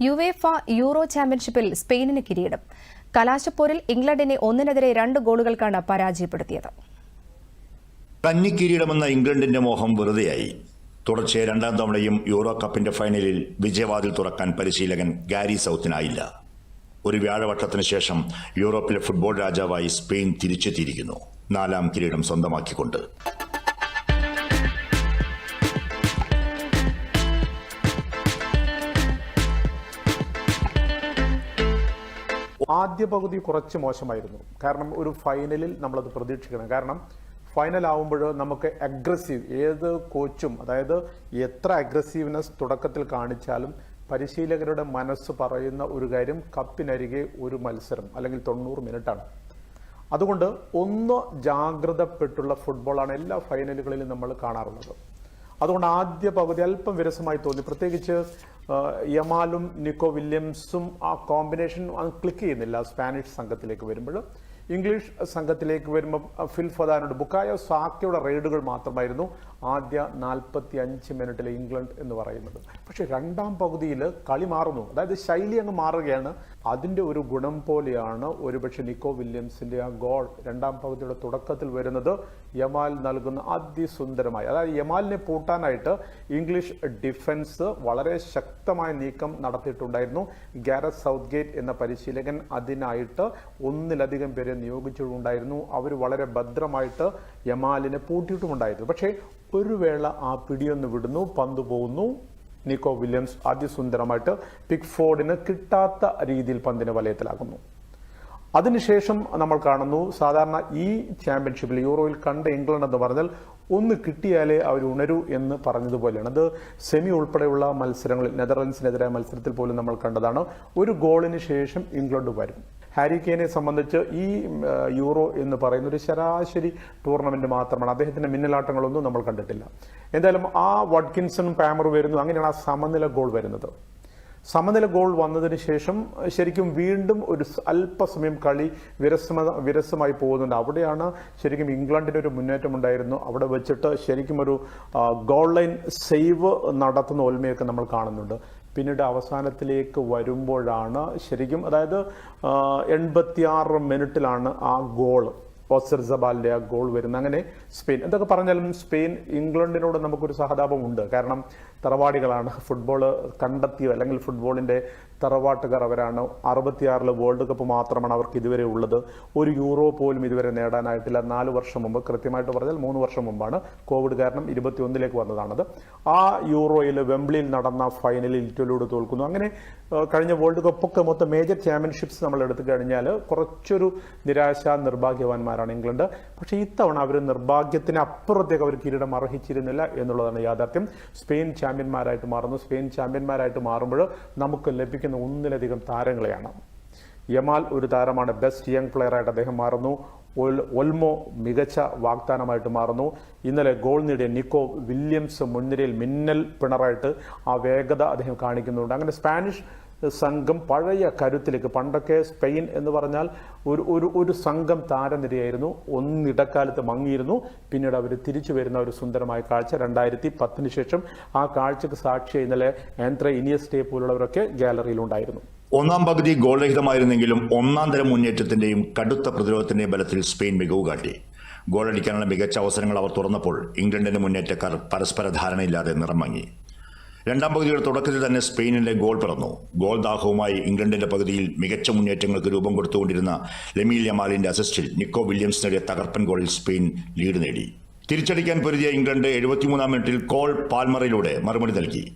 UEFA euro ചാമ്പ്യൻഷിപ്പിൽ സ്പെയിനിന് കിരീടം. കലാശപ്പോരിൽ ഇംഗ്ലണ്ടിനെ ഒന്നിനെതിരെ രണ്ട് ഗോളുകൾക്കാണ് പരാജയപ്പെടുത്തിയത്. കന്നിക്കിരീടമെന്ന ഇംഗ്ലണ്ടിന്റെ മോഹം വെറുതെയായി. തുടർച്ചയായ രണ്ടാം തവണയും യൂറോ കപ്പിന്റെ ഫൈനലിൽ വിജയവാതിൽ തുറക്കാൻ പരിശീലകൻ ഗാരി സൗത്തിനായില്ല. ഒരു വ്യാഴവട്ടത്തിന് ശേഷം യൂറോപ്പിലെ ഫുട്ബോൾ രാജാവായി സ്പെയിൻ തിരിച്ചെത്തിയിരിക്കുന്നു. നാലാം കിരീടം സ്വന്തമാക്കിക്കൊണ്ട്. ആദ്യ പകുതി കുറച്ച് മോശമായിരുന്നു. കാരണം ഒരു ഫൈനലിൽ നമ്മളത് പ്രതീക്ഷിക്കണം. കാരണം ഫൈനൽ ആവുമ്പോൾ നമുക്ക് അഗ്രസീവ് ഏത് കോച്ചും അതായത് എത്ര അഗ്രസീവ്നെസ് തുടക്കത്തിൽ കാണിച്ചാലും പരിശീലകരുടെ മനസ്സ് പറയുന്ന ഒരു കാര്യം കപ്പിനരികെ ഒരു മത്സരം അല്ലെങ്കിൽ തൊണ്ണൂറ് മിനിറ്റാണ് അതുകൊണ്ട് ഒന്ന് ജാഗ്രതപ്പെട്ടുള്ള ഫുട്ബോളാണ് എല്ലാ ഫൈനലുകളിലും നമ്മൾ കാണാറുള്ളത്. അതുകൊണ്ട് ആദ്യ പകുതി അല്പം വിരസമായി തോന്നി. പ്രത്യേകിച്ച് യമാലും നിക്കോ വില്യംസും ആ കോമ്പിനേഷൻ ക്ലിക്ക് ചെയ്യുന്നില്ല. സ്പാനിഷ് സംഘത്തിലേക്ക് വരുമ്പോൾ. ഇംഗ്ലീഷ് സംഘത്തിലേക്ക് വരുമ്പോൾ ഫിൽ ഫദാനോട് ബുക്കായോ സാക്കയുടെ റെയ്ഡുകൾ മാത്രമായിരുന്നു ആദ്യ നാൽപ്പത്തി അഞ്ച് മിനിറ്റിലെ ഇംഗ്ലണ്ട് എന്ന് പറയുന്നത്. പക്ഷെ രണ്ടാം പകുതിയിൽ കളി മാറുന്നു. അതായത് ശൈലി അങ്ങ് മാറുകയാണ്. അതിന്റെ ഒരു ഗുണം പോലെയാണ് ഒരുപക്ഷെ നിക്കോ വില്യംസിന്റെ ആ ഗോൾ രണ്ടാം പകുതിയുടെ തുടക്കത്തിൽ വരുന്നത് യമാൽ നൽകുന്ന അതിസുന്ദരമായി. അതായത് യമാലിനെ പൂട്ടാനായിട്ട് ഇംഗ്ലീഷ് ഡിഫൻസ് വളരെ ശക്തമായ നീക്കം നടത്തിയിട്ടുണ്ടായിരുന്നു. ഗാരസ് സൗത്ത് ഗേറ്റ് എന്ന പരിശീലകൻ അതിനായിട്ട് ഒന്നിലധികം പേരെ നിയോഗിച്ചിട്ടുണ്ടായിരുന്നു അവർ വളരെ ഭദ്രമായിട്ട് യമാലിനെ പൂട്ടിയിട്ടുമുണ്ടായിരുന്നു. പക്ഷേ ഒരു വേള ആ പിടിയൊന്ന് വിടുന്നു പന്ത് പോകുന്നു. നിക്കോ വില്യംസ് അതിസുന്ദരമായിട്ട് പിക്ഫോർഡിന് കിട്ടാത്ത രീതിയിൽ പന്തിനെ വലയത്തിലാക്കുന്നു അതിനുശേഷം നമ്മൾ കാണുന്നു സാധാരണ ഈ ചാമ്പ്യൻഷിപ്പിൽ യൂറോയിൽ കണ്ട ഇംഗ്ലണ്ട് എന്ന് പറഞ്ഞാൽ ഒന്ന് കിട്ടിയാലേ അവർ ഉണരൂ എന്ന് പറഞ്ഞതുപോലെയാണ്. അത് സെമി ഉൾപ്പെടെയുള്ള മത്സരങ്ങളിൽ നെതർലൻഡ്സിനെതിരായ മത്സരത്തിൽ പോലും നമ്മൾ കണ്ടതാണ്. ഒരു ഗോളിന് ശേഷം ഇംഗ്ലണ്ട് വരും. ഹാരി കെയിനെ സംബന്ധിച്ച് ഈ യൂറോ എന്ന് പറയുന്ന ഒരു ശരാശരി ടൂർണമെന്റ് മാത്രമാണ്. അദ്ദേഹത്തിന്റെ മിന്നലാട്ടങ്ങളൊന്നും നമ്മൾ കണ്ടിട്ടില്ല. എന്തായാലും ആ വഡ്കിൻസണും പാമർ വരുന്നു. അങ്ങനെയാണ് ആ സമനില ഗോൾ വരുന്നത്. സമനില ഗോൾ വന്നതിന് ശേഷം ശരിക്കും വീണ്ടും ഒരു അല്പസമയം കളി വിരസമ വിരസമായി പോകുന്നുണ്ട്. അവിടെയാണ് ശരിക്കും ഇംഗ്ലണ്ടിന്റെ ഒരു മുന്നേറ്റം ഉണ്ടായിരുന്നു. അവിടെ വെച്ചിട്ട് ശരിക്കും ഒരു ഗോൾ ലൈൻ സേവ് നടത്തുന്ന ഓൽമയൊക്കെ നമ്മൾ കാണുന്നുണ്ട്. പിന്നീട് അവസാനത്തിലേക്ക് വരുമ്പോഴാണ് ശരിക്കും അതായത് എൺപത്തിയാറ് മിനിറ്റിലാണ് ആ ഗോൾ ഓസർ ജബാലിന്റെ ആ ഗോൾ വരുന്നത് അങ്ങനെ സ്പെയിൻ എന്തൊക്കെ പറഞ്ഞാലും സ്പെയിൻ ഇംഗ്ലണ്ടിനോട് നമുക്കൊരു സഹതാപം ഉണ്ട് കാരണം തറവാടികളാണ്. ഫുട്ബോൾ കണ്ടെത്തിയോ അല്ലെങ്കിൽ ഫുട്ബോളിന്റെ തറവാട്ടുകാർ അവരാണ്. അറുപത്തിയാറിൽ വേൾഡ് കപ്പ് മാത്രമാണ് അവർക്ക് ഇതുവരെ ഉള്ളത്. ഒരു യൂറോ പോലും ഇതുവരെ നേടാനായിട്ടില്ല. നാല് വർഷം മുമ്പ് കൃത്യമായിട്ട് പറഞ്ഞാൽ മൂന്ന് വർഷം മുമ്പാണ് കോവിഡ് കാരണം ഇരുപത്തി ഒന്നിലേക്ക് വന്നതാണത്. ആ യൂറോയിൽ വെംബ്ലിയിൽ നടന്ന ഫൈനലിൽ ഇറ്റലിയോട് തോൽക്കുന്നു. അങ്ങനെ കഴിഞ്ഞ വേൾഡ് കപ്പൊക്കെ മൊത്തം മേജർ ചാമ്പ്യൻഷിപ്സ് നമ്മൾ എടുത്തു കഴിഞ്ഞാൽ കുറച്ചൊരു നിരാശ നിർഭാഗ്യവാന്മാരാണ് ഇംഗ്ലണ്ട്? പക്ഷേ ഇത്തവണ അവർ നിർഭാഗ്യത്തിന് അപ്പുറത്തേക്ക് അവർ കിരീടം അർഹിച്ചിരുന്നില്ല എന്നുള്ളതാണ് യാഥാർത്ഥ്യം. സ്പെയിൻ ചാമ്പ്യന്മാരായിട്ട് മാറുന്നു. സ്പെയിൻ ചാമ്പ്യന്മാരായിട്ട് മാറുമ്പോൾ നമുക്ക് ലഭിക്കുന്ന ഒന്നിലധികം താരങ്ങളെയാണ്. യമാൽ ഒരു താരമാണ് ബെസ്റ്റ് യങ് പ്ലെയർ ആയിട്ട് അദ്ദേഹം മാറുന്നു. ഒൽ- ഒൽമോ മികച്ച വാഗ്ദാനമായിട്ട് മാറുന്നു. ഇന്നലെ ഗോൾ നേടിയ നിക്കോ വില്യംസ് മുൻനിരയിൽ മിന്നൽ പിണറായിട്ട് ആ വേഗത അദ്ദേഹം കാണിക്കുന്നുണ്ട്. അങ്ങനെ സ്പാനിഷ് സംഘം പഴയ കരുത്തിലേക്ക് പണ്ടൊക്കെ സ്പെയിൻ എന്ന് പറഞ്ഞാൽ ഒരു ഒരു ഒരു സംഘം താരനിരയായിരുന്നു. ഒന്നിടക്കാലത്ത് മങ്ങിയിരുന്നു. പിന്നീട് അവർ തിരിച്ചു വരുന്ന ഒരു സുന്ദരമായ കാഴ്ച രണ്ടായിരത്തി പത്തിന് ശേഷം ആ കാഴ്ചക്ക് സാക്ഷിയായി ഇന്നലെ ആന്ത്ര ഇനിയസ്റ്റേ പോലുള്ളവരൊക്കെ ഗാലറിയിലുണ്ടായിരുന്നു ഒന്നാം പകുതി ഗോൾരഹിതമായിരുന്നെങ്കിലും ഒന്നാം തരം മുന്നേറ്റത്തിന്റെയും കടുത്ത പ്രതിരോധത്തിന്റെയും ബലത്തിൽ സ്പെയിൻ മികവ് കാട്ടി. ഗോളടിക്കാനുള്ള മികച്ച അവസരങ്ങൾ അവർ തുറന്നപ്പോൾ ഇംഗ്ലണ്ടിന്റെ മുന്നേറ്റക്കാർ പരസ്പര ധാരണയില്ലാതെ നിറം രണ്ടാം പകുതിയുടെ തുടക്കത്തിൽ തന്നെ സ്പെയിനിന്റെ ഗോൾ പിറന്നു. ഗോൾ ദാഹവുമായി ഇംഗ്ലണ്ടിന്റെ പകുതിയിൽ മികച്ച മുന്നേറ്റങ്ങൾക്ക് രൂപം കൊടുത്തുകൊണ്ടിരുന്ന ലെമീൽ യമാലിന്റെ അസിസ്റ്റിൽ നിക്കോ വില്യംസ് നേടിയ തകർപ്പൻ ഗോളിൽ സ്പെയിൻ ലീഡ് നേടി. തിരിച്ചടിക്കാൻ പൊരുതിയ ഇംഗ്ലണ്ട് എഴുപത്തിമൂന്നാം മിനിറ്റിൽ കോൾ പാൽമറയിലൂടെ മറുപടി നൽകി.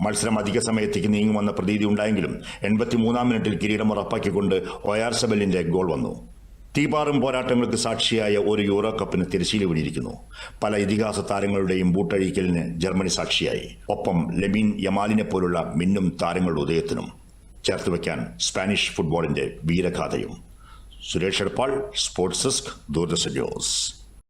മത്സരം അധിക സമയത്തേക്ക് നീങ്ങുമെന്ന പ്രതീതി ഉണ്ടായെങ്കിലും എൺപത്തിമൂന്നാം മിനിറ്റിൽ കിരീടം ഉറപ്പാക്കിക്കൊണ്ട് ഒയാർസബലിന്റെ ഗോൾ വന്നു. തീപാറും പോരാട്ടങ്ങൾക്ക് സാക്ഷിയായ ഒരു യൂറോ കപ്പിന് തിരശ്ശീല വീണിരിക്കുന്നു. പല ഇതിഹാസ താരങ്ങളുടെയും ബൂട്ടഴിക്കലിന് ജർമ്മനി സാക്ഷിയായി. ഒപ്പം ലെമീൻ യമാലിനെ പോലുള്ള മിന്നും താരങ്ങളുടെ ഉദയത്തിനും. ചേർത്ത് വയ്ക്കാൻ സ്പാനിഷ് ഫുട്ബോളിന്റെ വീരഗാഥയും. Suresh Edappal sports desk Doordarshan news.